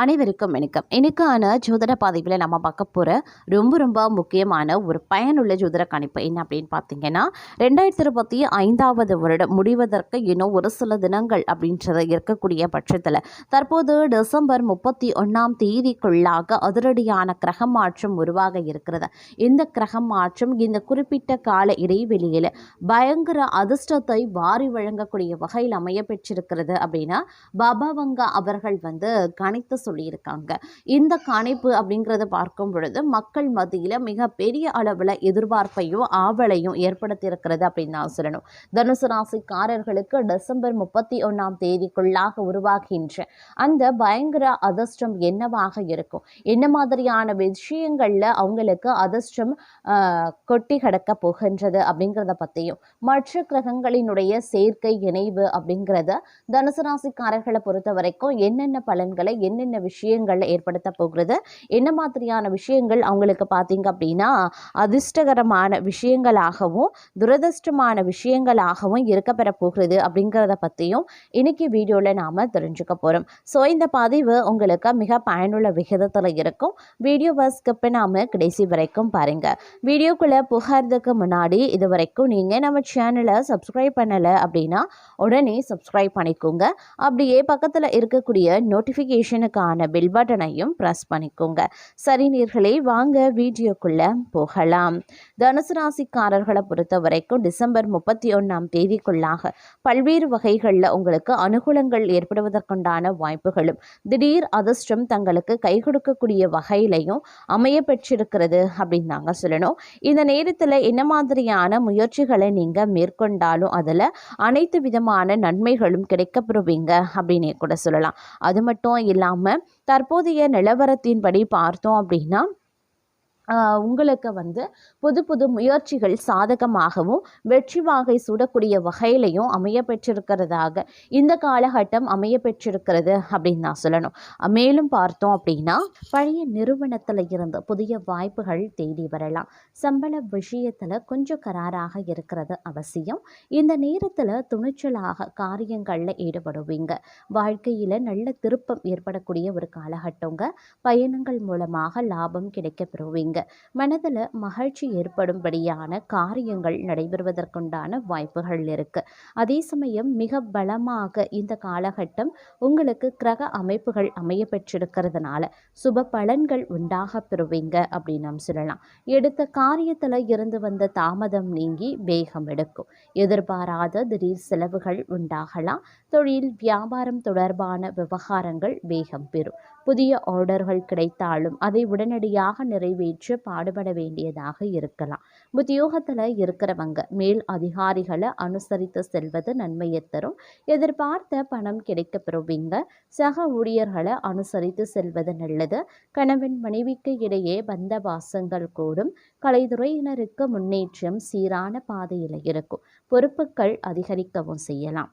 அனைவருக்கும் வணக்கம். இன்னைக்கான ஜோதிட பதிவில் நம்ம பார்க்க போகிற ரொம்ப ரொம்ப முக்கியமான ஒரு பயனுள்ள ஜோதிட கணிப்பு என்ன அப்படின்னு பார்த்தீங்கன்னா ரெண்டாயிரத்தி இருபத்தி ஐந்தாவது வருடம் முடிவதற்கு இன்னும் ஒரு சில தினங்கள் அப்படின்றது இருக்கக்கூடிய பட்சத்தில் தற்போது டிசம்பர் முப்பத்தி ஒன்றாம் தேதிக்குள்ளாக அதிரடியான கிரக மாற்றம் உருவாக இருக்கிறது. இந்த கிரக மாற்றம் இந்த குறிப்பிட்ட கால இடைவெளியில் பயங்கர அதிர்ஷ்டத்தை வாரி வழங்கக்கூடிய வகையில் அமைய பெற்றிருக்கிறது அப்படின்னா பாபாவங்கா அவர்கள் வந்து கணித்து சொல்லியிருக்காங்க. இந்த கணிப்பு அப்படிங்கிறத பார்க்கும் பொழுது மக்கள் மத்தியில் மிகப்பெரிய அளவில் எதிர்பார்ப்பையும் ஆவலையும் ஏற்படுத்தியிருக்கிறது அப்படின்னு தான் சொல்லணும். தனுசு ராசிக்காரர்களுக்கு டிசம்பர் முப்பத்தி ஒன்றாம் தேதிக்குள்ளாக உருவாகின்ற அந்த பயங்கர அதிர்ஷ்டம் என்னவாக இருக்கும்? என்ன மாதிரியான விஷயங்களில் அவங்களுக்கு அதிர்ஷ்டம் கொட்டி கிடக்க போகின்றது அப்படிங்கிறத பற்றியும் மற்ற கிரகங்களினுடைய சேர்க்கை இணைவு அப்படிங்கிறத தனுசு ராசிக்காரர்களை பொறுத்த வரைக்கும் என்னென்ன பலன்களை என்னென்ன விஷயங்கள் ஏற்படுத்த போகிறது. என்ன மாதிரியான விஷயங்கள் அவங்களுக்கு பார்த்தீங்க அப்படின்னா அதிர்ஷ்டகரமான விஷயங்களாகவும் துரதிர்ஷ்டமான விஷயங்களாகவும் இருக்கப்பெற போகிறது அப்படிங்கிறத பற்றியும் இன்னைக்கு வீடியோவில் நாம் தெரிஞ்சுக்க போகிறோம் ஸோ இந்த பதிவு உங்களுக்கு மிக பயனுள்ள விகிதத்தில் இருக்கும். வீடியோவை ஸ்கிப் நாம் கடைசி வரைக்கும் பாருங்கள் வீடியோக்குள்ளே புகார்றதுக்கு முன்னாடி இது வரைக்கும் நீங்கள் நம்ம சேனலை சப்ஸ்கிரைப் பண்ணலை அப்படின்னா உடனே சப்ஸ்கிரைப் பண்ணிக்கோங்க. அப்படியே பக்கத்தில் இருக்கக்கூடிய நோட்டிஃபிகேஷனுக்கான பெல் பட்டனையும் ப்ரெஸ் பண்ணிக்கோங்க. சரி நீர்களே வாங்க வீடியோக்குள்ளே போகலாம். தனுசு ராசிக்காரர்களை பொறுத்த வரைக்கும் டிசம்பர் முப்பத்தி ஒன்றாம் தேதிக்குள்ளாக பல்வேறு வகைகளில் உங்களுக்கு அனுகூலங்கள் ஏற்படுவதற்குண்டான வாய்ப்புகளும் திடீர் அதிர்ஷ்டம் தங்களுக்கு கை கொடுக்கக்கூடிய வகையிலையும் அமைய பெற்றிருக்கிறது அப்படின்னு நாங்கள் சொல்லணும். இந்த நேரத்தில் என்ன மாதிரியான முயற்சிகளை நீங்கள் மேற்கொண்டாலும் அதில் அனைத்து விதமான நன்மைகளும் கிடைக்கப்பெறுவீங்க அப்படின்னே கூட சொல்லலாம். அது மட்டும் இல்லாமல் தற்போதைய நிலவரத்தின்படி பார்த்தோம் அப்படின்னா உங்களுக்கு வந்து புது புது முயற்சிகள் சாதகமாகவும் வெற்றி வாகை சூடக்கூடிய வகையிலையும் அமைய பெற்றிருக்கிறதாக இந்த காலகட்டம் அமைய பெற்றிருக்கிறது அப்படின்னு நான் சொல்லணும். மேலும் பார்த்தோம் அப்படின்னா பழைய நிறுவனத்தில் இருந்து புதிய வாய்ப்புகள் தேடி வரலாம். சம்பள விஷயத்தில் கொஞ்சம் கராராக இருக்கிறது அவசியம். இந்த நேரத்தில் துணிச்சலாக காரியங்களில் ஈடுபடுவீங்க. வாழ்க்கையில் நல்ல திருப்பம் ஏற்படக்கூடிய ஒரு காலகட்டங்க. பயணங்கள் மூலமாக லாபம் கிடைக்கப் பெறுவீங்க. மனதில் மகிழ்ச்சி ஏற்படும்படியான காரியங்கள் நடைபெறுவதற்குண்டான வாய்ப்புகள் இருக்குது அதே சமயம் மிக பலமாக இந்த காலகட்டம் உங்களுக்கு கிரக அமைப்புகள் அமைய பெற்றிருக்கிறதுனால சுப பலன்கள் உண்டாக பெறுவீங்க அப்படின்னு நாம் சொல்லலாம். எடுத்த காரியத்தில் இருந்து வந்த தாமதம் நீங்கி வேகம் எடுக்கும். எதிர்பாராத திடீர் செலவுகள் உண்டாகலாம். தொழில் வியாபாரம் தொடர்பான விவகாரங்கள் வேகம் பெறும். புதிய ஆர்டர்கள் கிடைத்தாலும் அதை உடனடியாக நிறைவேற்ற பாடுபட வேண்டியதாக இருக்கலாம். உத்தியோகத்தில் இருக்கிறவங்க மேல் அதிகாரிகளை அனுசரித்து செல்வது நன்மையை தரும். எதிர்பார்த்த பணம் கிடைக்க பெறுவீங்க சக ஊழியர்களை அனுசரித்து செல்வது நல்லது. கணவன் மனைவிக்கு இடையே பந்த பாசங்கள் கூடும். கலைத்துறையினருக்கு முன்னேற்றம் சீரான பாதையில் இருக்கும். பொறுப்புகள் அதிகரிக்கவும் செய்யலாம்.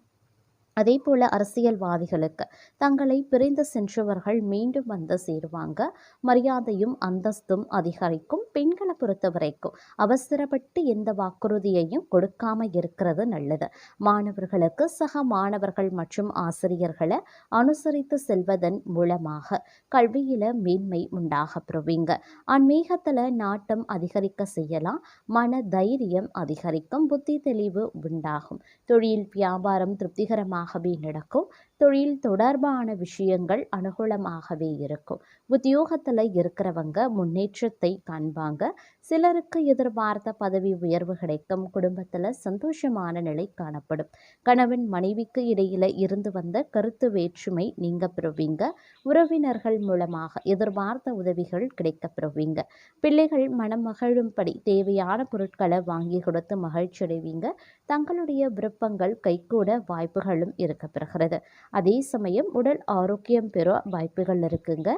அதே போல் அரசியல்வாதிகளுக்கு தங்களை பிரிந்து சென்றவர்கள் மீண்டும் வந்து சேருவாங்க. மரியாதையும் அந்தஸ்தும் அதிகரிக்கும். பெண்களை பொறுத்த வரைக்கும் அவசரப்பட்டு எந்த வாக்குறுதியையும் கொடுக்காம இருக்கிறது நல்லது. மாணவர்களுக்கு சக மாணவர்கள் மற்றும் ஆசிரியர்களை அனுசரித்து செல்வதன் மூலமாக கல்வியில் மேன்மை உண்டாக பெறுவீங்க ஆன்மீகத்தில் நாட்டம் அதிகரிக்க செய்யலாம். மன தைரியம் அதிகரிக்கும். புத்தி தெளிவு உண்டாகும். தொழில் வியாபாரம் திருப்திகரமாக திருப்திகரமாகவே நடக்கும். தொழில் தொடர்பான விஷயங்கள் அனுகூலமாகவே இருக்கும். உத்தியோகத்தில் இருக்கிறவங்க முன்னேற்றத்தை காண்பாங்க. சிலருக்கு எதிர்பார்த்த பதவி உயர்வு கிடைக்கும். குடும்பத்தில் சந்தோஷமான நிலை காணப்படும். கணவன் மனைவிக்கு இடையில இருந்து வந்த கருத்து வேற்றுமை நீங்க பெறுவீங்க உறவினர்கள் மூலமாக எதிர்பார்த்த உதவிகள் கிடைக்க பெறுவீங்க பிள்ளைகள் மனம் மகிழும்படி தேவையான பொருட்களை வாங்கி கொடுத்து மகிழ்ச்சி அடைவீங்க தங்களுடைய விருப்பங்கள் கைகூட வாய்ப்புகளும் இருக்க பெறுகிறது அதே சமயம் உடல் ஆரோக்கியம் பெற வாய்ப்புகள் இருக்குங்க.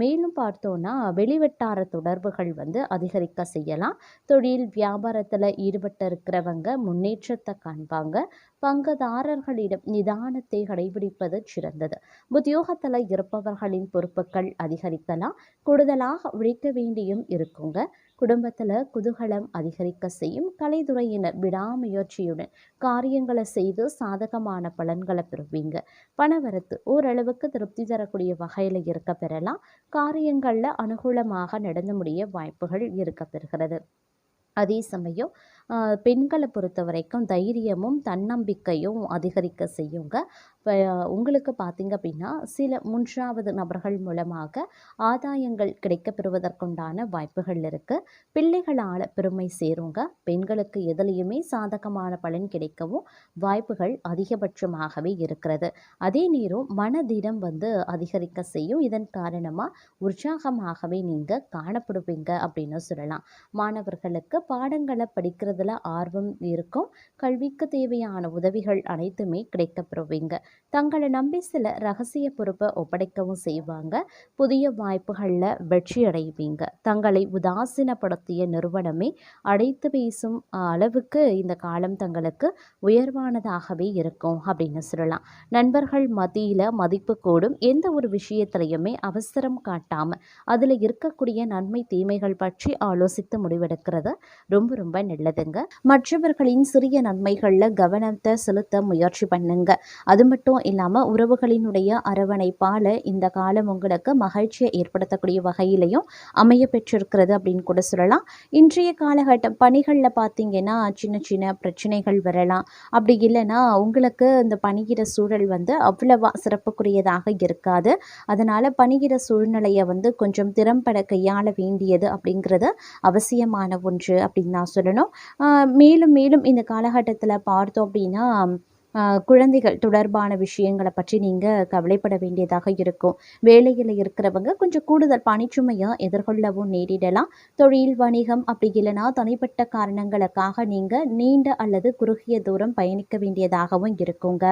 மேலும் பார்த்தோன்னா வெளிவட்டார தொடர்புகள் வந்து அதிகரிக்க செய்யலாம். தொழில் வியாபாரத்தில் ஈடுபட்டு இருக்கிறவங்க முன்னேற்றத்தை காண்பாங்க. பங்குதாரர்களிடம் நிதானத்தை கடைபிடிப்பது சிறந்தது. உத்தியோகத்தில் இருப்பவர்களின் பொறுப்புகள் அதிகரிக்கலாம். கூடுதலாக உழைக்க வேண்டியும் இருக்குங்க. குடும்பத்தில் குதூகலம் அதிகரிக்க செய்யும் கலைத்துறையினர் விடாமுயற்சியுடன் காரியங்களை செய்து சாதகமான பலன்களை பெறுவீங்க. பணவரத்து ஓரளவுக்கு திருப்தி தரக்கூடிய வகையில் இருக்க பெறலாம். காரியங்களில் அனுகூலமாக நடந்து முடிய வாய்ப்புகள் இருக்க பெறுகிறது. அதே சமயம் பெண்களை பொறுத்த வரைக்கும் தைரியமும் தன்னம்பிக்கையும் அதிகரிக்க செய்யுங்க. இப்போ உங்களுக்கு பார்த்தீங்க அப்படின்னா சில மூன்றாவது நபர்கள் மூலமாக ஆதாயங்கள் கிடைக்க பெறுவதற்குண்டான வாய்ப்புகள் இருக்குது பிள்ளைகளால் பெருமை சேருங்க. பெண்களுக்கு எதுலேயுமே சாதகமான பலன் கிடைக்கவும் வாய்ப்புகள் அதிகபட்சமாகவே இருக்கிறது. அதே நேரம் மனதிடம் வந்து அதிகரிக்க செய்யும். இதன் காரணமாக உற்சாகமாகவே நீங்கள் காணப்படுவீங்க அப்படின்னு சொல்லலாம். மாணவர்களுக்கு பாடங்களை படிக்கிறது படிக்கிறதுல ஆர்வம் இருக்கும். கல்விக்கு தேவையான உதவிகள் அனைத்துமே கிடைக்கப்பெறுவீங்க. தங்களை நம்பி சில ரகசிய பொறுப்பை ஒப்படைக்கவும் செய்வாங்க. புதிய வாய்ப்புகளில் வெற்றி அடைவீங்க. தங்களை உதாசீனப்படுத்திய நிறுவனமே அடைத்து பேசும் அளவுக்கு இந்த காலம் தங்களுக்கு உயர்வானதாகவே இருக்கும் அப்படின்னு சொல்லலாம். நண்பர்கள் மத்தியில் மதிப்பு கூடும். எந்த ஒரு விஷயத்திலையுமே அவசரம் காட்டாமல் அதில் இருக்கக்கூடிய நன்மை தீமைகள் பற்றி ஆலோசித்து முடிவெடுக்கிறது ரொம்ப ரொம்ப நல்லதுங்க. மற்றவர்களின் சிறிய நன்மைகளில் கவனத்தை செலுத்த முயற்சி பண்ணுங்க. அது மட்டும் இல்லாமல் உறவுகளினுடைய அரவணைப்பால் இந்த காலம் உங்களுக்கு மகிழ்ச்சியை ஏற்படுத்தக்கூடிய வகையிலையும் அமைய பெற்றிருக்கிறது அப்படின்னு கூட சொல்லலாம். இன்றைய காலகட்டம் பணிகளில் பார்த்தீங்கன்னா சின்ன சின்ன பிரச்சனைகள் வரலாம். அப்படி இல்லைன்னா உங்களுக்கு இந்த பணிகிற சூழல் வந்து அவ்வளவா சிறப்புக்குரியதாக இருக்காது. அதனால் பணிகிற சூழ்நிலையை வந்து கொஞ்சம் திறம்பட கையாள வேண்டியது அப்படிங்கிறது அவசியமான ஒன்று அப்படின்னு நான் சொல்லணும். மேலும் மேலும் இந்த காலகட்டத்தில் பார்த்தோம் அப்படின்னா குழந்தைகள் தொடர்பான விஷயங்களை பற்றி நீங்கள் கவலைப்பட வேண்டியதாக இருக்கும். வேலையில் இருக்கிறவங்க கொஞ்சம் கூடுதல் பணிச்சுமையை எதிர்கொள்ளவும் நேரிடலாம். தொழில் வணிகம் அப்படி இல்லைன்னா தனிப்பட்ட காரணங்களுக்காக நீங்கள் நீண்ட அல்லது குறுகிய தூரம் பயணிக்க வேண்டியதாகவும் இருக்குங்க.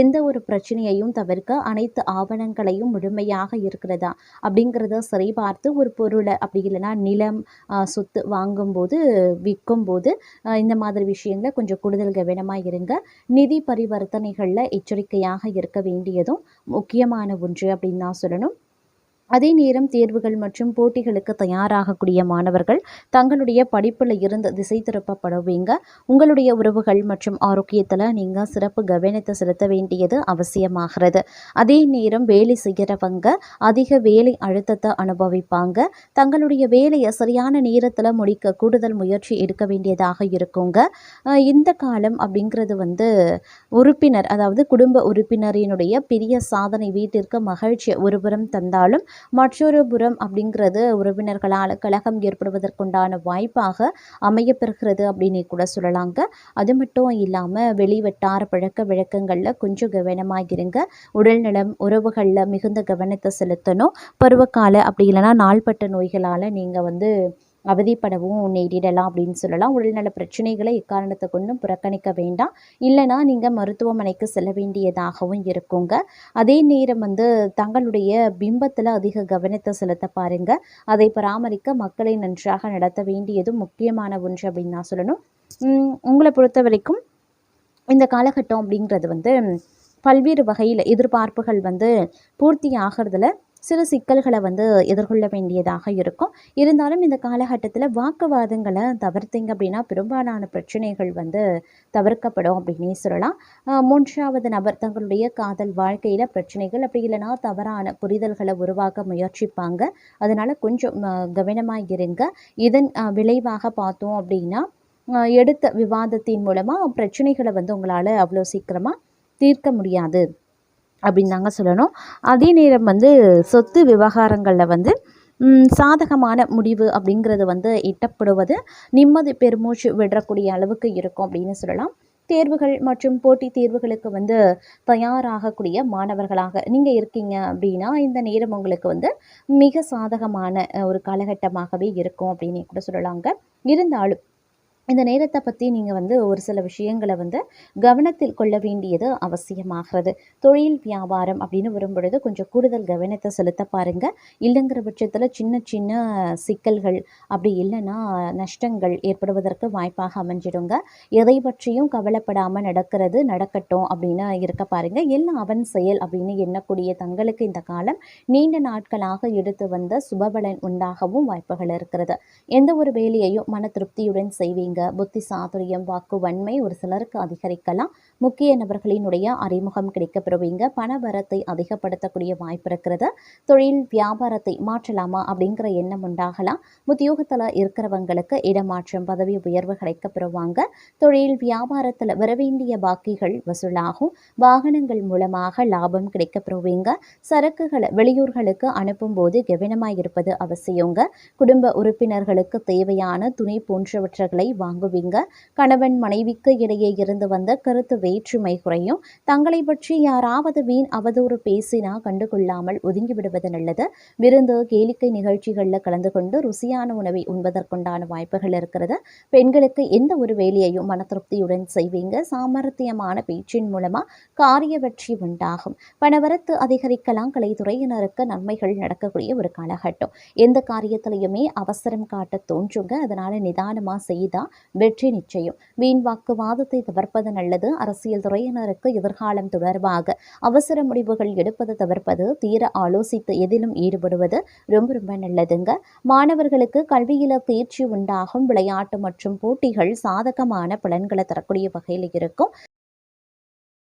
எந்த ஒரு பிரச்சனையையும் தவிர்க்க அனைத்து ஆவணங்களையும் முழுமையாக இருக்கிறதா அப்படிங்கிறத சரிபார்த்து ஒரு பொருளை அப்படி இல்லைன்னா நிலம் சொத்து வாங்கும்போது விற்கும்போது இந்த மாதிரி விஷயங்களை கொஞ்சம் கூடுதல் கவனமாக இருங்க. நிதி பரிவர்த்தனைகளில் எச்சரிக்கையாக இருக்க வேண்டியதும் முக்கியமான ஒன்று அப்படின்னு நான் சொல்லணும். அதே நேரம் தேர்வுகள் மற்றும் போட்டிகளுக்கு தயாராகக்கூடிய மாணவர்கள் தங்களுடைய படிப்பில் இருந்து திசை திருப்பப்படுவீங்க. உங்களுடைய உறவுகள் மற்றும் ஆரோக்கியத்தில் நீங்கள் சிறப்பு கவனத்தை செலுத்த வேண்டியது அவசியமாகிறது. அதே நேரம் வேலை செய்கிறவங்க அதிக வேலை அழுத்தத்தை அனுபவிப்பாங்க. தங்களுடைய வேலையை சரியான நேரத்தில் முடிக்க கூடுதல் முயற்சி எடுக்க வேண்டியதாக இருக்குங்க. இந்த காலம் அப்படிங்கிறது வந்து உறுப்பினர் அதாவது குடும்ப உறுப்பினரினுடைய பெரிய சாதனை வீட்டிற்கு மகிழ்ச்சி ஒருபுறம் தந்தாலும் மற்றொரு புறம் அப்படிங்கிறது உறவினர்களால் கழகம் ஏற்படுவதற்குண்டான வாய்ப்பாக அமையப்பெறுகிறது அப்படின்னு கூட சொல்லலாங்க. அது மட்டும் இல்லாமல் வெளிவட்டார பழக்க வழக்கங்களில் கொஞ்சம் கவனமாக இருங்க உடல்நலம் உறவுகளில் மிகுந்த கவனத்தை செலுத்தணும். பருவகால அப்படி இல்லைனா நாள்பட்ட நோய்களால் நீங்கள் வந்து அவதிப்படவும் நேரிடலாம் அப்படின்னு சொல்லலாம். உடல்நல பிரச்சனைகளை எக்காரணத்தை கொண்டும் புறக்கணிக்க வேண்டாம். இல்லைனா நீங்கள் மருத்துவமனைக்கு செல்ல வேண்டியதாகவும் இருக்குங்க. அதே நேரம் வந்து தங்களுடைய பிம்பத்தில் அதிக கவனத்தை செலுத்த பாருங்கள் அதை பராமரிக்க மக்களை நன்றாக நடத்த வேண்டியதும் முக்கியமான ஒன்று அப்படின்னு நான் சொல்லணும். உங்களை பொறுத்த வரைக்கும் இந்த காலகட்டம் அப்படிங்கிறது வந்து பல்வேறு வகையில் எதிர்பார்ப்புகள் வந்து பூர்த்தி ஆகிறதுல சில சிக்கல்களை வந்து எதிர்கொள்ள வேண்டியதாக இருக்கும். இருந்தாலும் இந்த காலகட்டத்தில் வாக்குவாதங்களை தவிர்த்தீங்க அப்படின்னா பெரும்பாலான பிரச்சனைகள் வந்து தவிர்க்கப்படும் அப்படின்னே சொல்லலாம். மூன்றாவது நபர் தங்களுடைய காதல் வாழ்க்கையில் பிரச்சனைகள் அப்படி இல்லைன்னா தவறான புரிதல்களை உருவாக்க முயற்சிப்பாங்க. அதனால் கொஞ்சம் கவனமாக இருங்க. இதன் விளைவாக பார்த்தோம் அப்படின்னா எடுத்த விவாதத்தின் மூலமாக பிரச்சனைகளை வந்து உங்களால் அவ்வளோ சீக்கிரமாக தீர்க்க முடியாது. அப்படின்னு தாங்க சொல்லணும். அதே நேரம் வந்து சொத்து விவகாரங்களில் வந்து சாதகமான முடிவு அப்படிங்கிறது வந்து எட்டப்படுவது நிம்மதி பெருமூச்சு விடக்கூடிய அளவுக்கு இருக்கும் அப்படின்னு சொல்லலாம். தேர்வுகள் மற்றும் போட்டித் தேர்வுகளுக்கு வந்து தயாராகக்கூடிய மாணவர்களாக நீங்கள் இருக்கீங்க அப்படின்னா இந்த நேரம் உங்களுக்கு வந்து மிக சாதகமான ஒரு காலகட்டமாகவே இருக்கும் அப்படின்னு கூட சொல்லலாங்க. இருந்தாலும் இந்த நேரத்தை பற்றி நீங்கள் வந்து ஒரு சில விஷயங்களை வந்து கவனத்தில் கொள்ள வேண்டியது அவசியமாகிறது. தொழில் வியாபாரம் அப்படின்னு வரும்பொழுது கொஞ்சம் கூடுதல் கவனத்தை செலுத்த பாருங்கள் இல்லைங்கிற பட்சத்தில் சின்ன சின்ன சிக்கல்கள் அப்படி இல்லைன்னா நஷ்டங்கள் ஏற்படுவதற்கு வாய்ப்பாக அமைஞ்சிடுங்க. எதை பற்றியும் கவலைப்படாமல் நடக்கிறது நடக்கட்டும் அப்படின்னு இருக்க பாருங்கள் எல்லாம் அவன் செயல் அப்படின்னு எண்ணக்கூடிய தங்களுக்கு இந்த காலம் நீண்ட நாட்களாக எடுத்து வந்த சுபபலன் உண்டாகவும் வாய்ப்புகள் இருக்கிறது. எந்த ஒரு வேலையையும் மன திருப்தியுடன் செய்வீங்க. புத்தி சாதுரியம் வாக்கு வன்மை ஒரு சிலருக்கு அதிகரிக்கலாம். முக்கிய நபர்களினுடைய அறிமுகம் கிடைக்கப்பெறுவீங்க. பண வரத்தை அதிகப்படுத்தக்கூடிய வாய்ப்பு இருக்கிறது. தொழில் வியாபாரத்தை மாற்றலாமா அப்படிங்கிற எண்ணம் உண்டாகலாம். உத்தியோகத்தில் இருக்கிறவங்களுக்கு இடமாற்றம் பதவி உயர்வு கிடைக்கப்பெறுவாங்க. தொழில் வியாபாரத்தில் வரவேண்டிய பாக்கிகள் வசூலாகும். வாகனங்கள் மூலமாக லாபம் கிடைக்கப்பெறுவீங்க. சரக்குகளை வெளியூர்களுக்கு அனுப்பும் போது கவனமாக இருப்பது அவசியங்க. குடும்ப உறுப்பினர்களுக்கு தேவையான துணை போன்றவற்றை வாங்குவீங்க. கணவன் மனைவிக்கு இடையே இருந்து வந்த கருத்து வேற்றுமை குறையும். தங்களை பற்றி யாராவது வீண் அவதூறு பேசினா கண்டுகொள்ளாமல் ஒதுங்கி விடுவது நல்லது. விருந்து கேளிக்கை நிகழ்ச்சிகளில் கலந்து கொண்டு ருசியான உணவை உண்பதற்குண்டான வாய்ப்புகள் இருக்கிறது. பெண்களுக்கு எந்த ஒரு வேலையையும் மன திருப்தியுடன் செய்வீங்க. சாமர்த்தியமான பேச்சின் மூலமாக காரிய வெற்றி உண்டாகும். பணவரத்து அதிகரிக்கலாம். கலைத்துறையினருக்கு நன்மைகள் நடக்கக்கூடிய ஒரு காலகட்டம். எந்த காரியத்திலையுமே அவசரம் காட்ட தோன்றுங்க. அதனால நிதானமாக செய்தால் வெற்றி நிச்சயம். வீண் வாக்குவாதத்தை தவிர்ப்பது நல்லது. அரசியல் துறையினருக்கு எதிர்காலம் தொடர்பாக அவசர முடிவுகள் எடுப்பது தவிர்ப்பது தீர ஆலோசித்து எதிலும் ஈடுபடுவது ரொம்ப ரொம்ப நல்லதுங்க. மாணவர்களுக்கு கல்வியில தேர்ச்சி உண்டாகும். விளையாட்டு மற்றும் போட்டிகள் சாதகமான பலன்களை தரக்கூடிய வகையில் இருக்கும்.